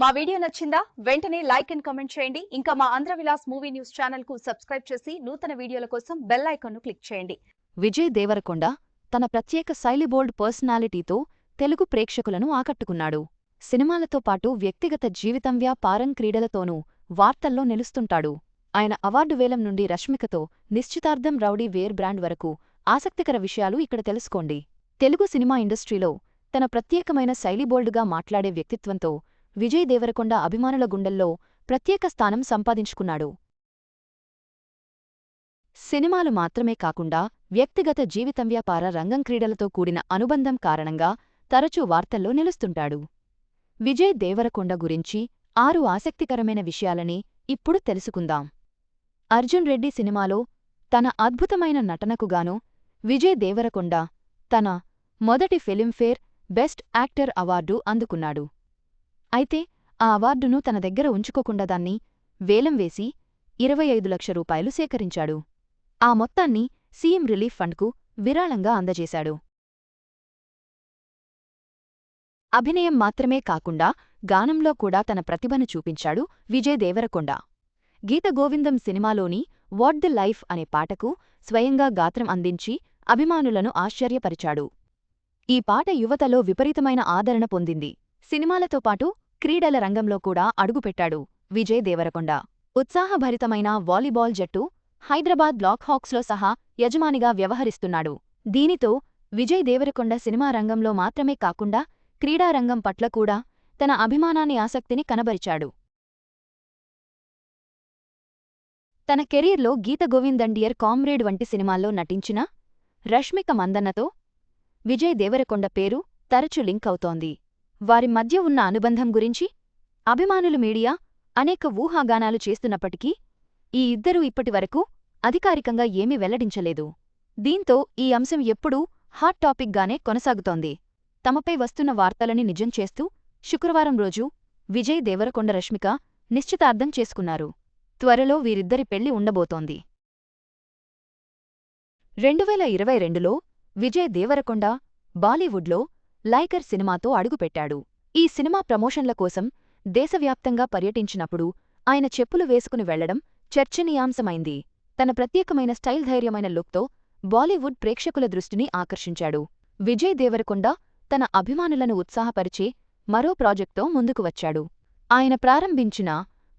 మా వీడియో నచ్చిందా? వెంటనే లైక్ అండ్ కమెంట్ చేయండి. ఇంకా మా ఆంధ్ర విలాస్ మూవీ న్యూస్ ఛానల్కు సబ్స్క్రైబ్ చేసి నూతన వీడియోల కోసం బెల్ ఐకాన్ను క్లిక్ చేయండి. విజయ్ దేవరకొండ తన ప్రత్యేక శైలిబోల్డ్ పర్సనాలిటీతో తెలుగు ప్రేక్షకులను ఆకట్టుకున్నాడు. సినిమాలతో పాటు వ్యక్తిగత జీవితం వ్యాపారం క్రీడలతోనూ వార్తల్లో నిలుస్తుంటాడు. ఆయన అవార్డు వేలం నుండి రష్మికతో నిశ్చితార్థం రౌడీ వేర్ బ్రాండ్ వరకు ఆసక్తికర విషయాలు ఇక్కడ తెలుసుకోండి. తెలుగు సినిమా ఇండస్ట్రీలో తన ప్రత్యేకమైన శైలిబోల్డ్గా మాట్లాడే వ్యక్తిత్వంతో విజయ్ దేవరకొండ అభిమానుల గుండెల్లో ప్రత్యేక స్థానం సంపాదించుకున్నాడు. సినిమాలు మాత్రమే కాకుండా వ్యక్తిగత జీవితం వ్యాపార రంగం క్రీడలతో కూడిన అనుబంధం కారణంగా తరచూ వార్తల్లో నిలుస్తుంటాడు. విజయ్ దేవరకొండ గురించి ఆరు ఆసక్తికరమైన విషయాలని ఇప్పుడు తెలుసుకుందాం. అర్జున్ రెడ్డి సినిమాలో తన అద్భుతమైన నటనకుగాను విజయ్ దేవరకొండ తన మొదటి ఫిలింఫేర్ బెస్ట్ యాక్టర్ అవార్డు అందుకున్నాడు. అయితే ఆ అవార్డును తన దగ్గర ఉంచుకోకుండా దాన్ని వేలం వేసి ఇరవై ఐదు లక్ష రూపాయలు సేకరించాడు. ఆ మొత్తాన్ని సీఎం రిలీఫ్ ఫండ్కు విరాళంగా అందజేశాడు. అభినయం మాత్రమే కాకుండా గానంలో కూడా తన ప్రతిభను చూపించాడు విజయ్ దేవరకొండ. గీత గోవిందం సినిమాలోని వాట్ ది లైఫ్ అనే పాటకు స్వయంగా గాత్రం అందించి అభిమానులను ఆశ్చర్యపరిచాడు. ఈ పాట యువతలో విపరీతమైన ఆదరణ పొందింది. సినిమాలతో పాటు క్రీడల రంగంలో కూడా అడుగుపెట్టాడు విజయ్ దేవరకొండ. ఉత్సాహభరితమైన వాలీబాల్ జట్టు హైదరాబాద్ బ్లాక్ హాక్స్లో సహా యజమానిగా వ్యవహరిస్తున్నాడు. దీనితో విజయ్ దేవరకొండ సినిమా రంగంలో మాత్రమే కాకుండా క్రీడారంగం పట్ల కూడా తన అభిమానాన్ని ఆసక్తిని కనబరిచాడు. తన కెరీర్లో గీత గోవిందండియర్ కామ్రేడ్ వంటి సినిమాల్లో నటించిన రష్మిక మందన్నతో విజయ్ దేవరకొండ పేరు తరచు లింక్ అవుతోంది. వారి మధ్య ఉన్న అనుబంధం గురించి అభిమానులు మీడియా అనేక ఊహాగానాలు చేస్తున్నప్పటికీ ఈ ఇద్దరూ ఇప్పటివరకు అధికారికంగా ఏమీ వెల్లడించలేదు. దీంతో ఈ అంశం ఎప్పుడూ హాట్ టాపిక్గానే కొనసాగుతోంది. తమపై వస్తున్న వార్తలని నిజం చేస్తూ శుక్రవారం రోజు విజయ్ దేవరకొండ రష్మిక నిశ్చితార్థం చేసుకున్నారు. త్వరలో వీరిద్దరి పెళ్ళి ఉండబోతోంది. రెండువేల ఇరవై రెండులో విజయ్ దేవరకొండ బాలీవుడ్లో లైకర్ సినిమాతో అడుగుపెట్టాడు. ఈ సినిమా ప్రమోషన్ల కోసం దేశవ్యాప్తంగా పర్యటించినప్పుడు ఆయన చెప్పులు వేసుకుని వెళ్ళడం చర్చనీయాంశమైంది. తన ప్రత్యేకమైన స్టైల్ ధైర్యమైన లుక్తో బాలీవుడ్ ప్రేక్షకుల దృష్టిని ఆకర్షించాడు. విజయ్ దేవరకొండ తన అభిమానులను ఉత్సాహపరిచే మరో ప్రాజెక్ట్తో ముందుకు వచ్చాడు. ఆయన ప్రారంభించిన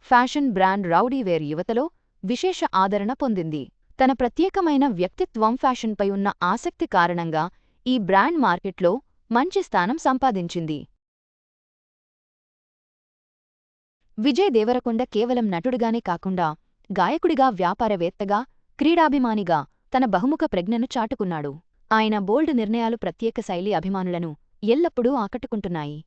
ఫ్యాషన్ బ్రాండ్ రౌడీవేర్ యువతలో విశేష ఆదరణ పొందింది. తన ప్రత్యేకమైన వ్యక్తిత్వం ఫ్యాషన్పై ఉన్న ఆసక్తి కారణంగా ఈ బ్రాండ్ మార్కెట్లో మంచి స్థానం సంపాదించింది. విజయ్ దేవరకొండ కేవలం నటుడిగానే కాకుండా గాయకుడిగా వ్యాపారవేత్తగా క్రీడాభిమానిగా తన బహుముఖ ప్రజ్ఞను చాటుకున్నాడు. ఆయన బోల్డ్ నిర్ణయాలు ప్రత్యేక శైలి అభిమానులను ఎల్లప్పుడూ ఆకట్టుకుంటున్నాయి.